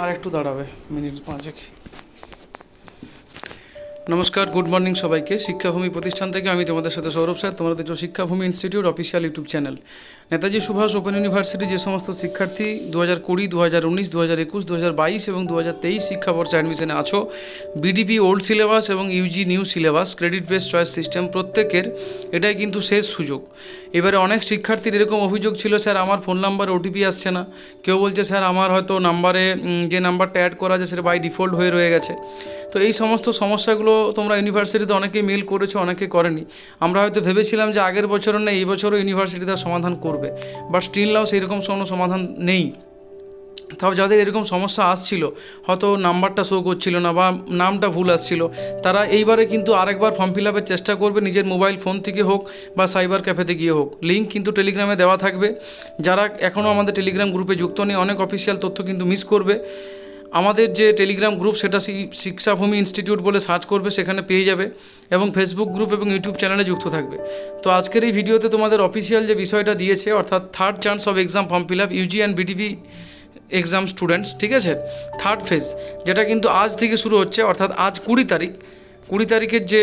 আর একটু দাঁড়াবে মিনিট পাঁচেক। নমস্কার গুড মর্নিং সবাইকে। শিক্ষাভূমি প্রতিষ্ঠান থেকে আমি তোমাদের সাথে সৌরভ স্যার, তোমরা দেখছ Shikshabhumi institute official YouTube channel Netaji Subhash open university যে সমস্ত শিক্ষার্থী দু হাজার কুড়ি দু হাজার উনিশ দু হাজার একুশ দু হাজার বাইশ এবং দু হাজার তেইশ শিক্ষাবর্ষে অ্যাডমিশনে আছো বিডিপি ওল্ড সিলেবাস এবং UG new syllabus credit base choice system প্রত্যেকের, এটাই কিন্তু শেষ সুযোগ। এবারে অনেক শিক্ষার্থীর এরকম অভিযোগ ছিল, স্যার, আমার ফোন নাম্বার ওটিপি আসছে না। কেউ বলছে, স্যার, আমার হয়তো নাম্বারে যে নাম্বারটা অ্যাড করা আছে, সেটা বাই ডিফল্ট হয়ে রয়ে গেছে। তো এই সমস্ত সমস্যাগুলো তোমরা ইউনিভার্সিটিতে অনেকেই মেল করেছ, অনেকে করেনি। আমরা হয়তো ভেবেছিলাম যে আগের বছরও না এই বছরও ইউনিভার্সিটি তার সমাধান করবে। বাট স্টিল নাও সেরকম কোনো সমাধান নেই। তাও যাদের এরকম সমস্যা আসছিল, হয়তো নাম্বারটা শো করছিল না বা নামটা ভুল আসছিল, তারা এইবারে কিন্তু আরেকবার ফর্ম ফিল আপের চেষ্টা করবে, নিজের মোবাইল ফোন থেকে হোক বা সাইবার ক্যাফেতে গিয়ে হোক। লিঙ্ক কিন্তু টেলিগ্রামে দেওয়া থাকবে। যারা এখনও আমাদের টেলিগ্রাম গ্রুপে যুক্ত নেই, অনেক অফিসিয়াল তথ্য কিন্তু মিস করবে। আমাদের যে টেলিগ্রাম গ্রুপ সেটা শিক্ষাভূমি ইনস্টিটিউট বলে সার্চ করবে, সেখানে পেয়ে যাবে এবং ফেসবুক গ্রুপ এবং ইউটিউব চ্যানেলে যুক্ত থাকবে। তো আজকের এই ভিডিওতে তোমাদের অফিসিয়াল যে বিষয়টা দিয়েছে, অর্থাৎ third chance of exam form fill up UG and BTV exam students ঠিক আছে? থার্ড ফেজ যেটা কিন্তু আজ থেকে শুরু হচ্ছে, অর্থাৎ আজ কুড়ি তারিখ। কুড়ি তারিখের যে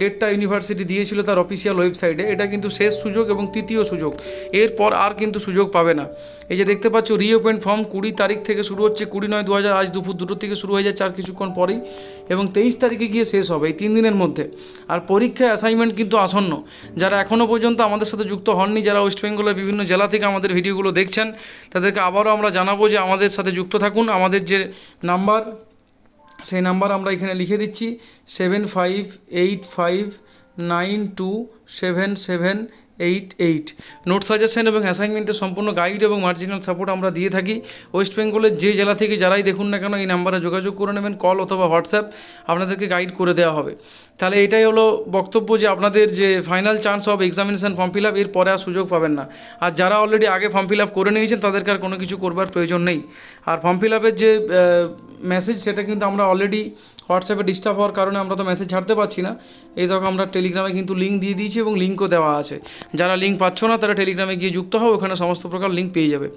ডেটটা ইউনিভার্সিটি দিয়েছিল তার অফিসিয়াল ওয়েবসাইটে এটা কিন্তু শেষ সুযোগ এবং তৃতীয় সুযোগ। এরপর আর কিন্তু সুযোগ পাবে না। এই যে দেখতে পাচ্ছ রিওপেন ফর্ম কুড়ি তারিখ থেকে শুরু হচ্ছে, কুড়ি নয় দু হাজার, আজ দুপুর দুটো থেকে শুরু হয়ে যাচ্ছে আর কিছুক্ষণ পরেই এবং তেইশ তারিখে গিয়ে শেষ হবে, এই তিন দিনের মধ্যে। আর পরীক্ষা অ্যাসাইনমেন্ট কিন্তু আসন্ন। যারা এখনও পর্যন্ত আমাদের সাথে যুক্ত হননি, যারা ওয়েস্ট বেঙ্গলের বিভিন্ন জেলা থেকে আমাদের ভিডিওগুলো দেখছেন, তাদেরকে আবারও আমরা জানাব যে আমাদের সাথে যুক্ত থাকুন। আমাদের যে নাম্বার সেই নাম্বার আমরা এখানে লিখে দিচ্ছি seven five eight five nine two seven seven eight eight note suggestion এবং অ্যাসাইনমেন্টের সম্পূর্ণ গাইড এবং মার্জিনাল সাপোর্ট আমরা দিয়ে থাকি। ওয়েস্ট বেঙ্গলের যে জেলা থেকে যারাই দেখুন না কেন এই নাম্বারে যোগাযোগ করে নেবেন কল অথবা হোয়াটসঅ্যাপ আপনাদেরকে গাইড করে দেওয়া হবে। তাহলে এটাই হলো বক্তব্য যে আপনাদের যে final chance of examination form fill up এর পরে আর সুযোগ পাবেন না। আর যারা অলরেডি আগে ফর্ম ফিল আপ করে নিয়েছেন, তাদেরকে আর কোনো কিছু করবার প্রয়োজন নেই। আর ফর্ম ফিল আপের যে মেসেজ সেটা কিন্তু আমরা অলরেডি হোয়াটসঅ্যাপে ডিস্টার্ব হওয়ার কারণে আমরা তো মেসেজ ছাড়তে পারছি না। এই দেখো আমরা টেলিগ্রামে কিন্তু লিঙ্ক দিয়ে দিয়েছি এবং লিঙ্কও দেওয়া আছে। যারা লিঙ্ক পাচ্ছ না, তারা টেলিগ্রামে গিয়ে যুক্ত হও, ওখানে সমস্ত প্রকার লিঙ্ক পেয়ে যাবে।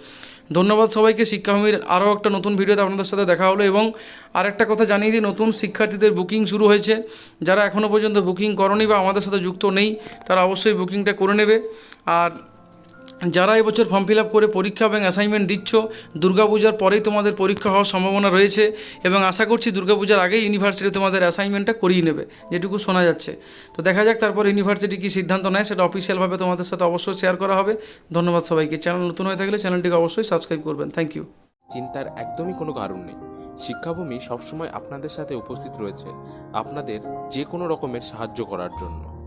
ধন্যবাদ সবাইকে শিক্ষাভূমির আরও একটা নতুন ভিডিওতে আপনাদের সাথে দেখা হলো এবং আরেকটা কথা জানিয়ে দিই, নতুন শিক্ষার্থীদের বুকিং শুরু হয়েছে। যারা এখনও পর্যন্ত বুকিং করনি বা আমাদের সাথে যুক্ত নেই, তারা অবশ্যই বুকিংটা করে নেবে। আর যারা এবছর ফর্ম ফিল করে পরীক্ষা এবং অ্যাসাইনমেন্ট দিচ্ছ, দুর্গাপূজার পরেই তোমাদের পরীক্ষা হওয়ার সম্ভাবনা রয়েছে এবং আশা করছি দুর্গাপূজার আগেই ইউনিভার্সিটি তোমাদের অ্যাসাইনমেন্টটা করিয়ে নেবে, যেটুকু শোনা যাচ্ছে। তো দেখা যাক তারপর ইউনিভার্সিটি কী সিদ্ধান্ত নেয়, সেটা অফিসিয়ালভাবে তোমাদের সাথে অবশ্যই শেয়ার করা হবে। ধন্যবাদ সবাইকে। চ্যানেল নতুন হয়ে থাকলে চ্যানেলটিকে অবশ্যই সাবস্ক্রাইব করবেন। থ্যাংক ইউ চিন্তার একদমই কোনো কারণ নেই। শিক্ষাভূমি সবসময় আপনাদের সাথে উপস্থিত রয়েছে, আপনাদের যে কোনো রকমের সাহায্য করার জন্য।